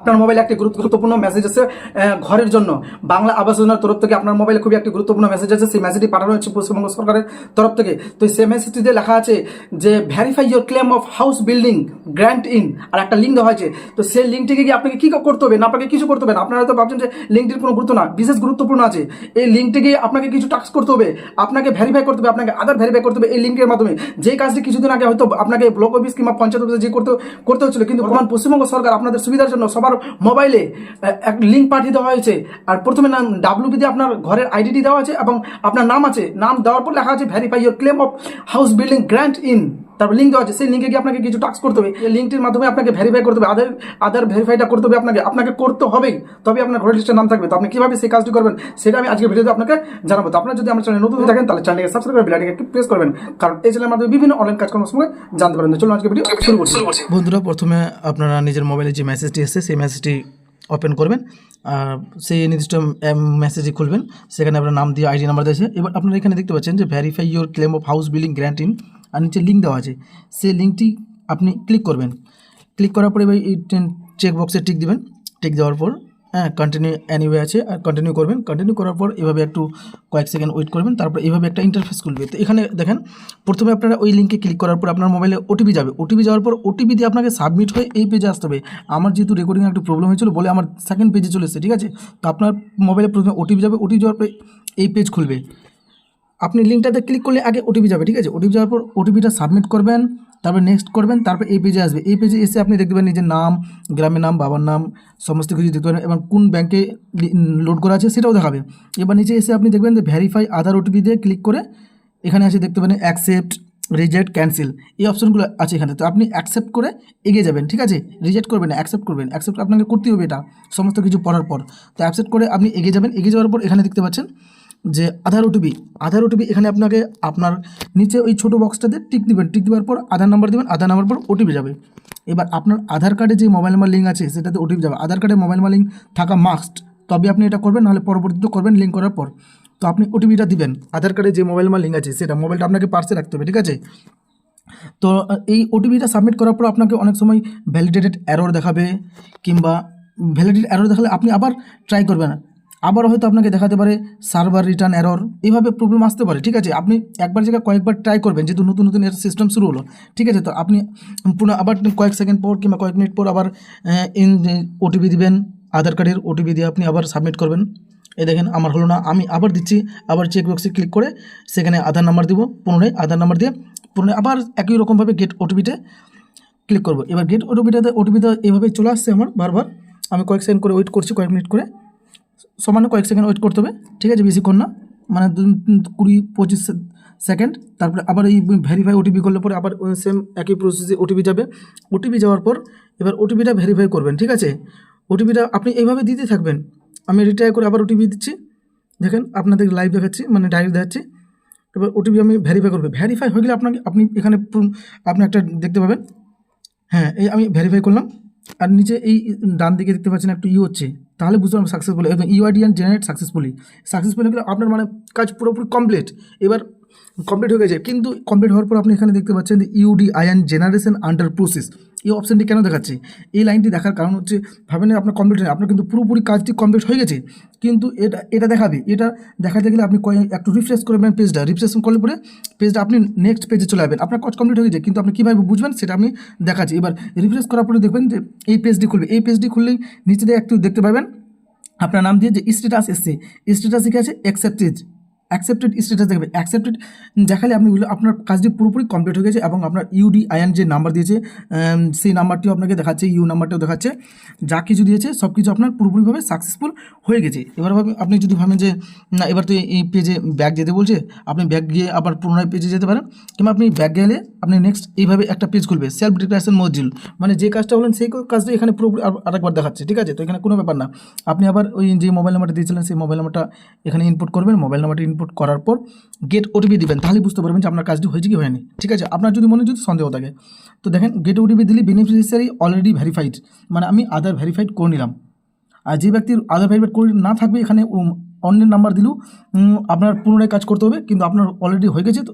আপনার মোবাইলে একটি গুরুত্ব- গুরুত্বপূর্ণ মেসেজ আছে ঘরের জন্য। বাংলা আবাস যোজনার তরফ থেকে আপনার মোবাইলে খুবই একটি গুরুত্বপূর্ণ মেসেজ আছে সেই মেসেজটি পাঠানো হচ্ছে পশ্চিমবঙ্গ সরকারের তরফ থেকে। তো সেই মেসেজটিতে লেখা আছে যে verify your claim of house building grant in আর একটা লিঙ্ক দেওয়া হয়েছে। তো সেই লিঙ্কটিকে গিয়ে আপনাকে কি করতে হবে? না আপনাকে কিছু করতে হবে না। আপনারা তো ভাবছেন যে লিঙ্কটির কোনো গুরুত্ব না। বিশেষ গুরুত্বপূর্ণ আছে। এই লিঙ্কটিকে আপনাকে কিছু টাস্ক করতে হবে। আপনাকে ভেরিফাই করতে হবে আপনাকে আধার ভেরিফাই করতে হবে এই লিঙ্কের মাধ্যমে। যেই কাজটি কিছুদিন আগে হয়তো আপনাকে ব্লক অফিস কিংবা পঞ্চায়েত অফিসে যে করতে করতে হচ্ছিল কিন্তু বর্তমান পশ্চিমবঙ্গ সরকার আপনাদের সুবিধার জন্য সবার মোবাইলে এক লিঙ্ক পাঠিয়ে দেওয়া হয়েছে। আর প্রথমে নাম ডাব্লিউ বিদে আপনার ঘরের আইডিটি দেওয়া আছে এবং আপনার নাম আছে। নাম দেওয়ার পর লেখা আছে verify your claim of house building grant in তারপর লিঙ্ক দেওয়া আছে, সেই লিঙ্কে গিয়ে আপনাকে কিছু টাস্ক করতে হবে। এই লিঙ্কটির মাধ্যমে আপনাকে ভেরিফাই করতে হবে। আধার আধার ভেরিফাইটা করতে হবে আপনাকে। আপনাকে করতে হবেই। তবে আপনার ঘরের লিস্টের নাম থাকবে। তো আপনি কীভাবে সেই কাজটি করবেন, সেটা আমি আজকে ভিডিওতে আপনাকে জানাব। তো আপনার যদি আমার চ্যানেল নতুন হয়ে থাকেন, তাহলে চ্যানেলকে সাবস্ক্রাইব করে বেলাইকে একটু প্রেস করবেন। কারণ এই চ্যানেলের মাধ্যমে বিভিন্ন অনলাইন কাজকর্মের সঙ্গে জানতে পারেন চলুন আজকে ভিডিও শুরু করছি। বন্ধুরা, প্রথমে আপনারা নিজের মোবাইলে যে মেসেজটি এসেছে, সেই মেসেজটি ওপেন করবেন। আর সেই নির্দিষ্ট মেসেজই খুলবেন। সেখানে আপনার নাম দিয়ে আইডি নাম্বার দিয়েছে এবার আপনারা এখানে দেখতে পাচ্ছেন যে verify your claim of house building grant in আর নিচে লিঙ্ক দেওয়া আছে। সেই লিঙ্কটি আপনি ক্লিক করবেন। ক্লিক করার পরে এবার চেক বক্সে টিক দিবেন। টিক দেওয়ার পর হ্যাঁ কন্টিনিউ অ্যানিওয়ে আছে, আর কন্টিনিউ করবেন। কন্টিনিউ করার পর এভাবে একটু কয়েক সেকেন্ড ওয়েট করবেন। তারপর এভাবে একটা ইন্টারফেস খুলবে। তো এখানে দেখেন, প্রথমে আপনারা ওই লিঙ্কে ক্লিক করার পর আপনার মোবাইলে ওটিপি যাবে। ওটিপি যাওয়ার পর ওটিপি দিয়ে আপনাকে সাবমিট হয়ে এই পেজে আসতে হবে। আমার যেহেতু রেকর্ডিং একটু প্রবলেম হয়েছিল বলে আমার সেকেন্ড পেজে চলে এসেছে, ঠিক আছে? তো আপনার মোবাইলে প্রথমে ওটিপি যাবে। ওটিপি যাওয়ার পর এই পেজ খুলবে। আপনি লিঙ্কটাতে ক্লিক করলে আগে ওটিপি যাবে, ঠিক আছে? ওটিপি যাওয়ার পর ওটিপিটা সাবমিট করবেন, তারপর নেক্সট করবেন, তারপর এই পেজে আসবে। এই পেজে এসে আপনি দেখতে পাবেন নিজের নাম, গ্রামের নাম, বাবার নাম, সমস্ত কিছু দেখতে পাবেন এবং কোন ব্যাংকে লোড করা আছে সেটাও দেখাবে। এবার নিচে এসে আপনি দেখবেন যে ভ্যারিফাই আধার ওটিপি দিয়ে ক্লিক করে এখানে এসে দেখতে পাবেন অ্যাকসেপ্ট রিজেক্ট ক্যান্সেল এই অপশনগুলো আছে এখানে। তো আপনি অ্যাকসেপ্ট করে এগিয়ে যাবেন, ঠিক আছে? রিজেক্ট করবেন অ্যাকসেপ্ট করবেন। অ্যাকসেপ্ট আপনাকে করতেই হবে এটা, সমস্ত কিছু পড়ার পর। তো অ্যাকসেপ্ট করে আপনি এগিয়ে যাবেন, এগিয়ে যাওয়ার পর এখানে দেখতে পাচ্ছেন যে আধার ওটিপি আধার ওটিপি এখানে আপনাকে আপনার নিচে ওই ছোটো বক্সটাতে টিক দিবেন টিক দেওয়ার পর আধার নাম্বার দেবেন আধার নাম্বার পর ওটিপি যাবে। এবার আপনার আধার কার্ডে যে মোবাইল নাম্বার লিঙ্ক আছে, সেটাতে ওটিপি যাবে। আধার কার্ডে মোবাইল নাম্বার লিঙ্ক থাকা মাস্ট তবে আপনি এটা করবেন, নাহলে পরবর্তীতে করবেন লিঙ্ক করার পর। তো আপনি ওটিপিটা দিবেন আধার কার্ডে যে মোবাইল নাম্বার লিঙ্ক আছে, সেটা মোবাইলটা আপনাকে পার্সে রাখতে হবে, ঠিক আছে? তো এই ওটিপিটা সাবমিট করার পর আপনাকে অনেক সময় ভ্যালিডেটেড এরর দেখাবে, কিংবা ভ্যালিডেট এরর দেখালে আপনি আবার ট্রাই করবেন। আবার হয়তো আপনাকে দেখাতে পারে সার্ভার রিটার্ন এরর এইভাবে প্রবলেম আসতে পারে, ঠিক আছে? আপনি একবার জায়গায় কয়েকবার ট্রাই করবেন, যেহেতু নতুন নতুন এর সিস্টেম শুরু হলো, ঠিক আছে? তো আপনি পুনঃ আবার কয়েক সেকেন্ড পর কিংবা কয়েক মিনিট পর আবার ইন ওটিপি দিবেন, আধার কার্ডের ওটিপি দিয়ে আপনি আবার সাবমিট করবেন। এই দেখেন, আমার হলো না, আমি আবার দিচ্ছি, আবার চেক বক্সে ক্লিক করে সেখানে আধার নাম্বার দিব, পুনরায় আধার নাম্বার দিয়ে পুনরায় আবার একই রকমভাবে গেট ওটিপিতে ক্লিক করব। এবার গেট ওটিপিটাতে ওটিপিটা এইভাবে চলে আসছে আমার বারবার। আমি কয়েক সেকেন্ড করে ওয়েট করছি, কয়েক মিনিট করে। সমানে কয়েক সেকেন্ড ওয়েট করতে হবে, ঠিক আছে, বেশিক্ষণ না মানে কুড়ি, পঁচিশ সেকেন্ড, তারপরে আবার এই ভেরিফাই ওটিপি করলে পরে আবার সেম একই প্রসেসে ওটিপি যাবে। ওটিপি যাওয়ার পর এবার ওটিপিটা ভেরিফাই করবেন, ঠিক আছে? ওটিপিটা আপনি এইভাবে দিতে থাকবেন, আমি রিটায়ার করে আবার ওটিপি দিচ্ছি, দেখেন আপনাদের লাইভ দেখাচ্ছি মানে ডাইরেক্ট দেখাচ্ছি, এবার ওটিপি আমি ভেরিফাই করব। ভেরিফাই হয়ে গেলে আপনাকে, আপনি এখানে আপনি একটা দেখতে পাবেন হ্যাঁ এই আমি ভেরিফাই করলাম, আর নিচে এই ডান দিকে দেখতে পাচ্ছেন একটু ইউ হচ্ছে তাহলে বুঝতে পারবেন সাকসেসফুল এবং ইউআইডিয়ান জেনারেট সাকসেসফুলি সাকসেসফুল হয়ে গেলে আপনার মানে কাজ পুরোপুরি কমপ্লিট এবার কমপ্লিট হয়ে গেছে। কিন্তু কমপ্লিট হওয়ার পর আপনি এখানে দেখতে পাচ্ছেন যে UD IN generation under process এই অপশানটি কেন দেখাচ্ছে? এই লাইনটি দেখার কারণ হচ্ছে, ভাবেন আপনার কমপ্লিট নেই আপনার কিন্তু পুরোপুরি কাজটি কমপ্লিট হয়ে গেছে। কিন্তু এটা এটা দেখাবে। এটা দেখাতে গেলে আপনি একটু রিফ্রেশ করবেন পেজটা রিফ্রেশ করলে পরে পেজটা আপনি নেক্সট পেজে চলে যাবেন আপনার কাজ কমপ্লিট হয়ে গেছে, কিন্তু আপনি কীভাবে বুঝবেন সেটা আমি দেখাচ্ছি। এবার রিফ্রেশ করার পরে দেখবেন যে এই পেজটি খুলবে। এই পেজটি খুললেই নিচে দিয়ে একটু দেখতে পাবেন। আপনার নাম দিয়ে যে স্ট্যাটাস এসছে স্ট্যাটাস লিখে আছে? অ্যাকসেপ্টেড অ্যাকসেপ্টেড স্ট্যাটাস দেখবে। অ্যাকসেপ্টেড দেখালে আপনি আপনার কাজটি পুরোপুরি কমপ্লিট হয়ে গেছে এবং আপনার ইউডি আইএন যে নাম্বার দিয়েছে সেই নাম্বারটিও আপনাকে দেখাচ্ছে ইউ নাম্বারটাও দেখাচ্ছে। যা কিছু দিয়েছে সব কিছু আপনার পুরোপুরিভাবে সাকসেসফুল হয়ে গেছে। এবার আপনি যদি ভাবেন যে, না, এবার তো এই পেজে ব্যাগ যেতে বলছে, আপনি ব্যাগ গিয়ে আবার পুনরায় পেজে যেতে পারেন, কিংবা আপনি ব্যাগ গেলে আপনি নেক্সট এইভাবে একটা পেজ খুলবে সেলফ ডিক্লারেশন মজিউল মানে যে কাজটা বলেন, সেই কাজটা এখানে পুরোপুরি আর- আরেকবার দেখাচ্ছে, ঠিক আছে? তো এখানে কোনো ব্যাপার না। আপনি আবার ওই যে মোবাইল নাম্বারটা দিয়েছিলেন, সেই মোবাইল নাম্বারটা এখানে ইনপুট করবেন মোবাইল নাম্বারটা ইনপুট করার পর গেট ওটিপি দিবেন তাহলে বুঝতে পারবেন যে আপনার কাজটি হয়েছে কি হয়নি। ঠিক আছে? আপনার যদি মনে যদি সন্দেহ থাকে, তো দেখেন গেট ওটিপি দিলে বেনিফিশিয়ারি অলরেডি ভেরিফাইড মানে আমি আধার ভেরিফাইড করে নিলাম। আর যে ব্যক্তির আধার ভেরিফাইড করে না থাকবে, এখানে অন্যের নাম্বার দিলেও আপনার পুনরায় কাজ করতে হবে, কিন্তু আপনার অলরেডি হয়ে গেছে, তো